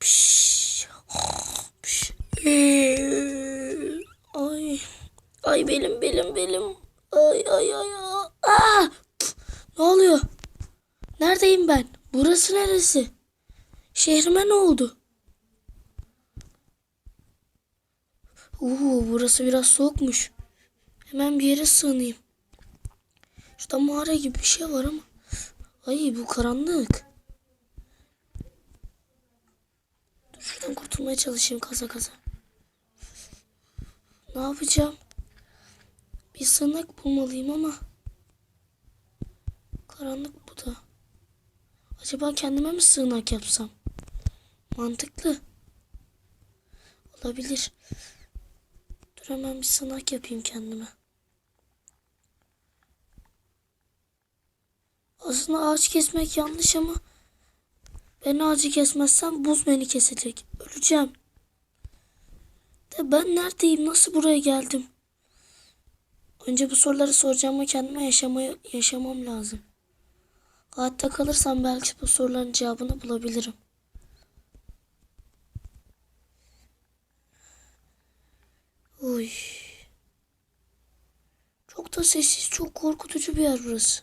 Piş. Piş. Ay. Ay belim belim belim. Ay ay ay. ay. Aa! Ne oluyor? Neredeyim ben? Burası neresi? Şehrime ne oldu? Uuu burası biraz soğukmuş. Hemen bir yere sığınayım. Şurada mağara gibi bir şey var ama. Ay bu karanlık. Dur kurtulmaya çalışayım kaza kaza. Ne yapacağım? Bir sığınak bulmalıyım ama. Karanlık bu da. Acaba kendime mi sığınak yapsam? Mantıklı. Olabilir. Dur hemen bir sığınak yapayım kendime. Aslında ağaç kesmek yanlış ama ben ağacı kesmezsem buz beni kesecek. Öleceğim. De ben neredeyim? Nasıl buraya geldim? Önce bu soruları soracağım ama kendime yaşamaya, yaşamam lazım. Hayatta kalırsam belki bu soruların cevabını bulabilirim. Uy. Çok da sessiz, çok korkutucu bir yer burası.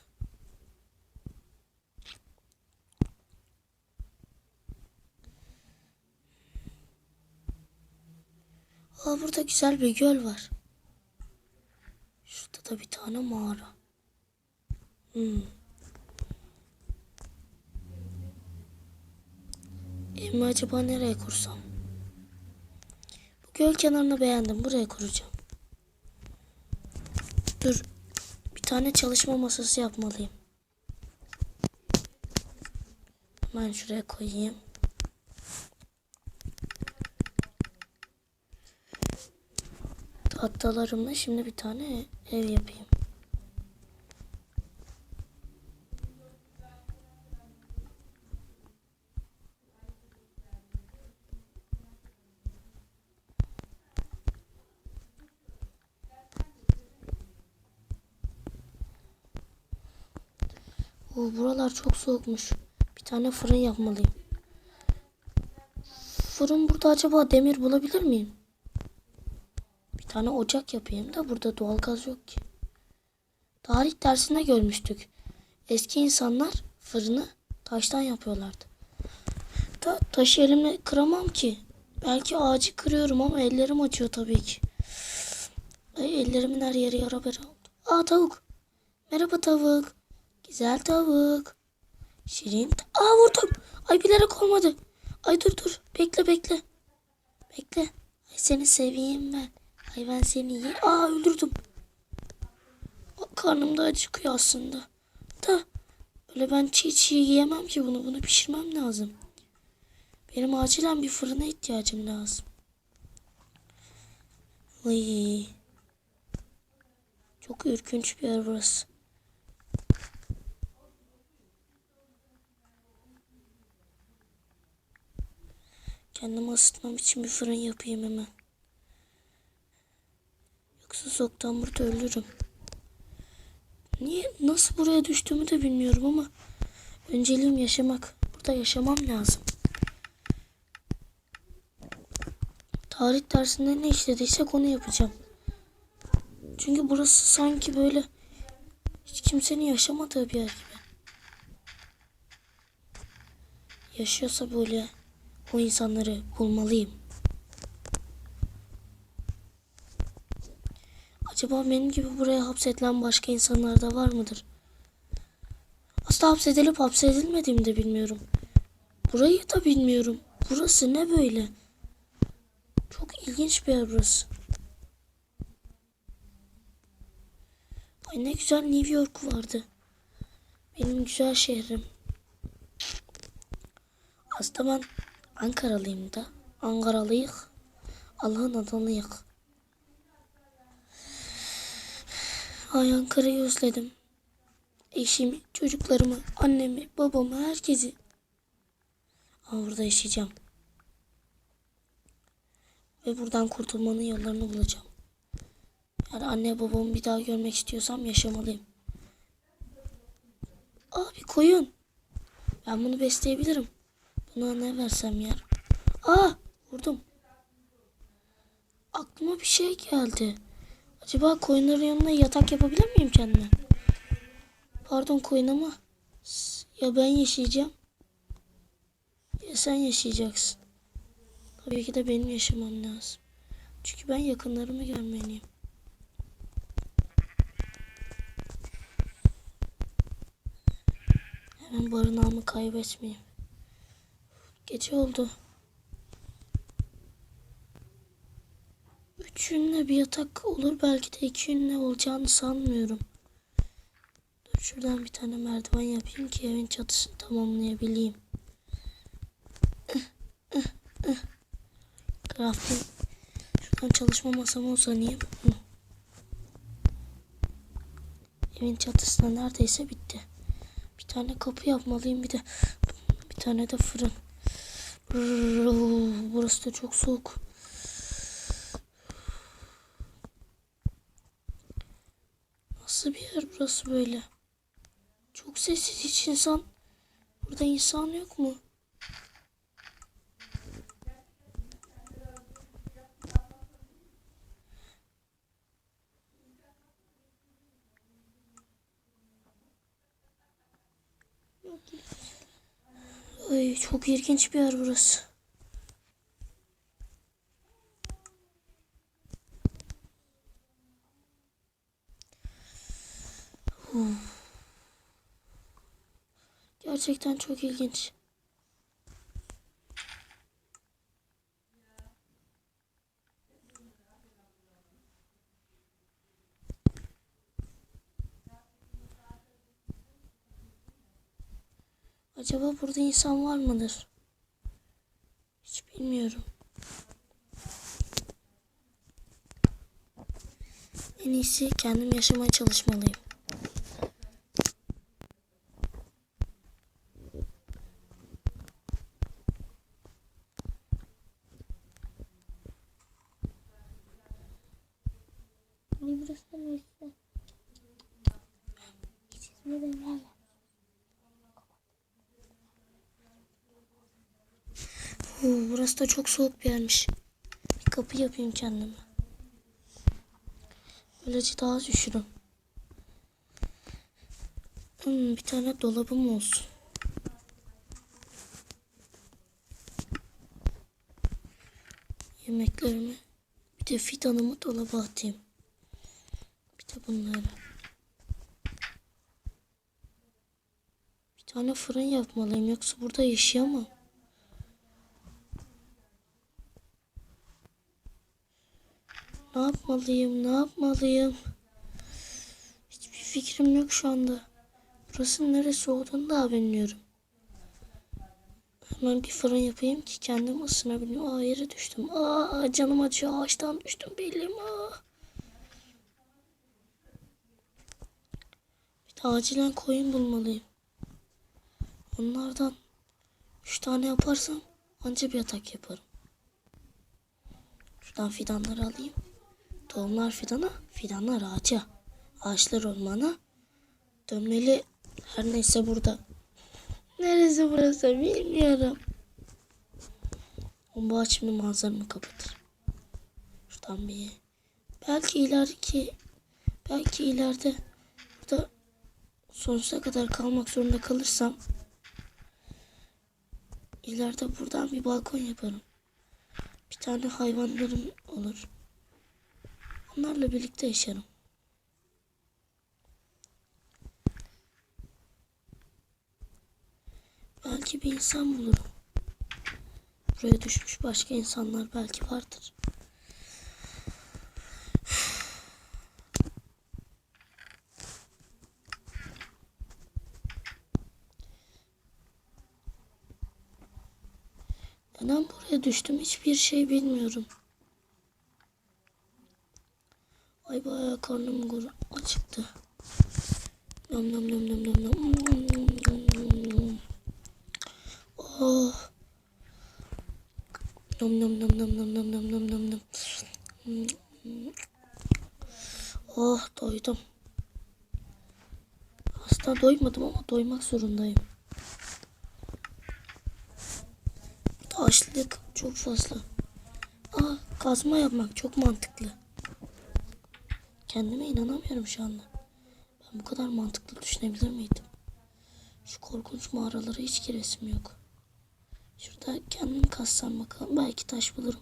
Aa burada güzel bir göl var. Şurada da bir tane mağara. Hmm. Evimi acaba nereye kursam? Bu göl kenarını beğendim. Buraya kuracağım. Dur. Bir tane çalışma masası yapmalıyım. Hemen şuraya koyayım. Tahtalarımla şimdi bir tane ev yapayım. Oo, buralar çok soğukmuş. Bir tane fırın yapmalıyım. Fırın burada acaba demir bulabilir miyim? Tane ocak yapayım da burada doğalgaz yok ki. Tarih dersinde görmüştük. Eski insanlar fırını taştan yapıyorlardı. Da taşı elimle kıramam ki. Belki ağacı kırıyorum ama ellerim acıyor tabii ki. Ay ellerimin her yeri yara bere oldu. Aa tavuk. Merhaba tavuk. Güzel tavuk. Şirin. ta- Aa vurdum. Ay bilerek olmadı. Ay dur dur. Bekle bekle. Bekle. Ay seni seveyim ben. Ay ben seni yiyeyim. Aa öldürdüm. Aa, Karnım da acıkıyor aslında. Da böyle ben çiğ çiğ yiyemem ki bunu. Bunu pişirmem lazım. Benim acilen bir fırına ihtiyacım lazım. Ay. Çok ürkünç bir yer burası. Kendimi ısıtmam için bir fırın yapayım hemen. Yoksa soğuktan burada ölürüm. Niye, nasıl buraya düştüğümü de bilmiyorum ama önceliğim yaşamak. Burada yaşamam lazım. Tarih dersinde ne işlediysek onu yapacağım. Çünkü burası sanki böyle hiç kimsenin yaşamadığı bir yer gibi. Yaşıyorsa böyle o insanları bulmalıyım. Acaba benim gibi buraya hapsedilen başka insanlar da var mıdır? Aslında hapsedilip hapsedilmediğimi de bilmiyorum. Burayı da bilmiyorum. Burası ne böyle? Çok ilginç bir yer burası. Ay ne güzel New York vardı. Benim güzel şehrim. Aslında ben Ankaralıyım da. Ankaralıyık. Allah'ın adamıyık. Ay Ankara'yı özledim. Eşimi, çocuklarımı, annemi, babamı, herkesi. Ama burada yaşayacağım. Ve buradan kurtulmanın yollarını bulacağım. Yani anne babamı bir daha görmek istiyorsam yaşamalıyım. Aa bir koyun. Ben bunu besleyebilirim. Buna ne versem yer. Aa vurdum. Aklıma bir şey geldi. Acaba koyunların yanına yatak yapabilir miyim kendime? Pardon koyun ama ya ben yaşayacağım ya sen yaşayacaksın. Tabii ki de benim yaşamam lazım. Çünkü ben yakınlarımı görmeliyim. Hemen barınağımı kaybetmeyeyim. Gece oldu. Üç yünle bir yatak olur. Belki de iki yünle olacağını sanmıyorum. Dur şuradan bir tane merdiven yapayım ki evin çatısını tamamlayabileyim. Crafting. Şuradan çalışma masama uzanayım. Evin çatısı da neredeyse bitti. Bir tane kapı yapmalıyım bir de bir tane de fırın. Burası da çok soğuk. Nasıl bir yer burası böyle? Çok sessiz hiç insan. Burada insan yok mu? Ay çok ilginç bir yer burası. Gerçekten çok ilginç. Acaba burada insan var mıdır? Hiç bilmiyorum. En iyisi kendim yaşamaya çalışmalıyım. Ay burası da neresi? Çizme demirler. Oo, burası da çok soğuk bir yermiş. Bir kapı yapayım kendime. Böylece daha az üşürüm. Hmm, bir tane dolabım olsun. Yemeklerimi bir de fidanımı dolaba atayım. Bunları. Bir tane fırın yapmalıyım yoksa burada yaşayamam. Ne yapmalıyım? Ne yapmalıyım? Hiçbir fikrim yok şu anda. Burası neresi olduğunu da bilmiyorum. Hemen bir fırın yapayım ki kendim ısınabileyim. Aa yere düştüm. Aa canım acıyor. Ağaçtan düştüm belim. Aa. Bir de acilen koyun bulmalıyım. Onlardan üç tane yaparsam anca bir yatak yaparım. Şuradan fidanları alayım. Tohumlar fidana, fidanlar ağaca. Ağaçlar ormana. Dönmeli her neyse burada. Neresi burası bilmiyorum. Bu ağaç şimdi manzaramı kapatır. Şuradan bir. Belki ileriki, belki ileride burada sonsuza kadar kalmak zorunda kalırsam ileride buradan bir balkon yaparım. Bir tane hayvanlarım olur. Onlarla birlikte yaşarım. Belki bir insan bulurum. Buraya düşmüş başka insanlar belki vardır. Düştüm hiçbir şey bilmiyorum. Ay bayağı karnım gur acıktı. Nom nom nom nom nom nom nom nom nom nom. Oh. Nom nom nom nom nom nom nom nom nom nom. Oh doydum. Aslında doymadım ama doymak zorundayım. Çok fazla. Aa kazma yapmak çok mantıklı. Kendime inanamıyorum şu anda. Ben bu kadar mantıklı düşünebilir miydim? Şu korkunç mağaralara hiç giresim yok. Şurada kendim kazsam bakalım. Belki taş bulurum.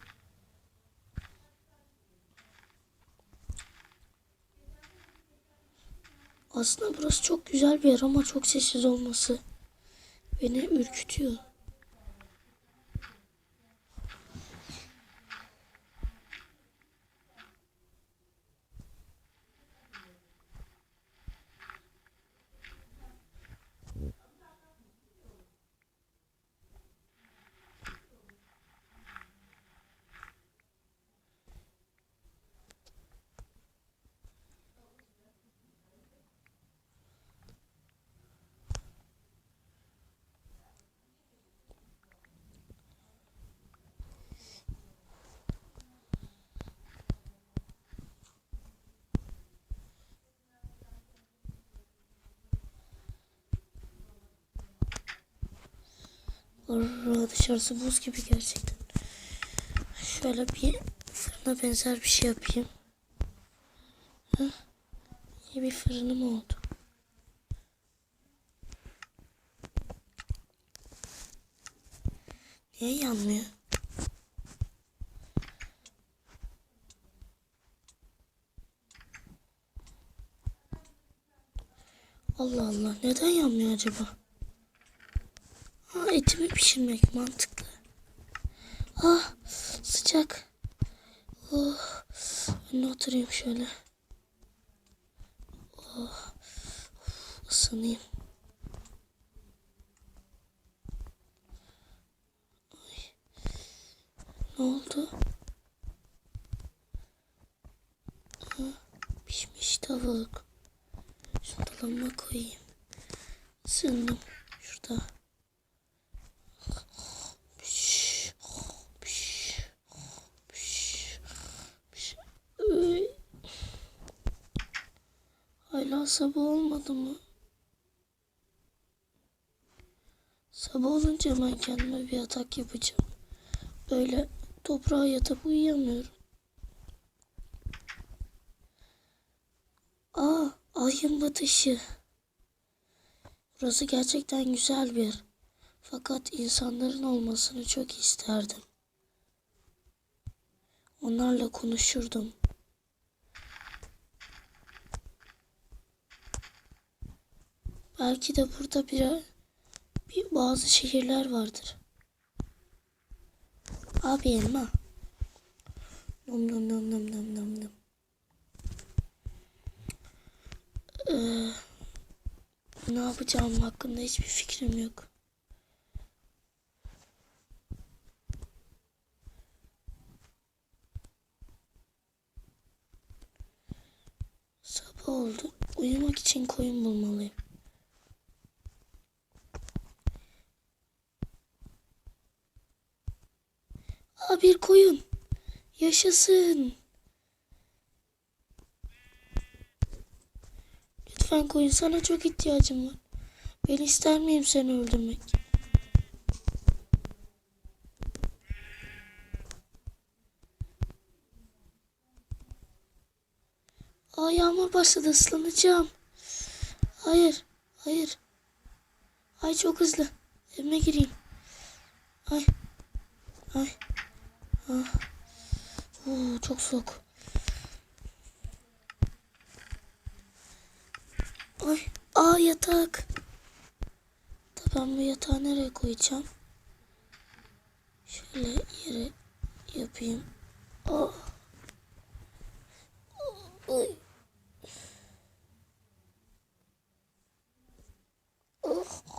Aslında burası çok güzel bir yer ama çok sessiz olması beni ürkütüyor. Orada dışarısı buz gibi gerçekten. Şöyle bir fırına benzer bir şey yapayım. Heh. İyi bir fırınım oldu. Niye yanmıyor? Allah Allah neden yanmıyor acaba? Etimi pişirmek mantıklı. Ah sıcak. Oh, önüne oturayım şöyle. Oh, ısınayım. Ay. Ne oldu? Ha, pişmiş tavuk. Şunu dolabıma koyayım. Isındım. Şurada. Piş, piş, piş, piş. Üy. Hala sabah olmadı mı? Sabah olunca ben kendime bir yatak yapacağım. Böyle toprağa yatıp uyuyamıyorum. Aa, ayın batışı. Burası gerçekten güzel bir yer. Fakat insanların olmasını çok isterdim. Onlarla konuşurdum. Belki de burada bir, bir bazı şehirler vardır. Abi elma. Nom nom nom nom nom nom nom. Ee, ne yapacağım hakkında hiçbir fikrim yok. Sabah oldu. Uyumak için koyun bulmalıyım. Koyun. Yaşasın. Lütfen koyun sana çok ihtiyacım var. Ben ister miyim seni öldürmek? Aa yağmur başladı ıslanacağım. Hayır. Hayır. Ay çok hızlı. Evime gireyim. Ay. Ay. Ah. Oo, çok soğuk. Ay, aa yatak. Da ben bu yatağı nereye koyacağım? Şöyle yere yapayım. Aa. Ay. Oh.